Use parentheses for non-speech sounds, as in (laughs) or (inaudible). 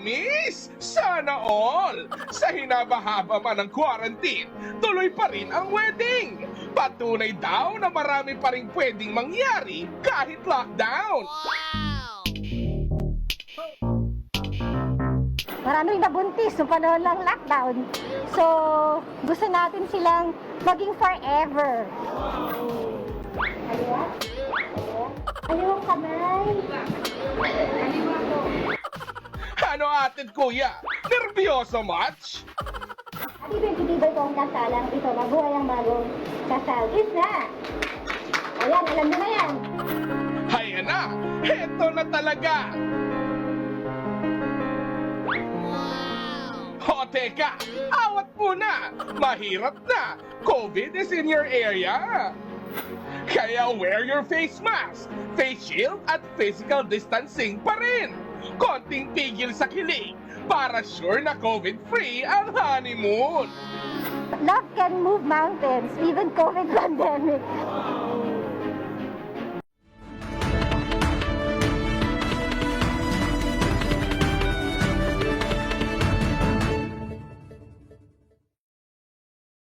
Promise! Sana all! Sa hinabahaba man ng quarantine, tuloy pa rin ang wedding! Patunay daw na marami pa rin pwedeng mangyari kahit lockdown! Maraming nabuntis sa panahon ng lockdown. So, gusto natin silang maging forever. Kaliwa? Ayaw kamay. Ano atin kuya? Nervyoso much? At ibigitibay ko ang kasalang ito. Mabuhay ang bagong kasal. Kiss na! Ayan, alam nyo na yan. Ayan na! Heto na talaga! O teka, awat muna! Mahirap na! COVID is in your area! Kaya wear your face mask, face shield at physical distancing pa rin! Konting pigil sa kilig para sure na COVID-free ang honeymoon! Love can move mountains, even COVID (laughs) pandemic.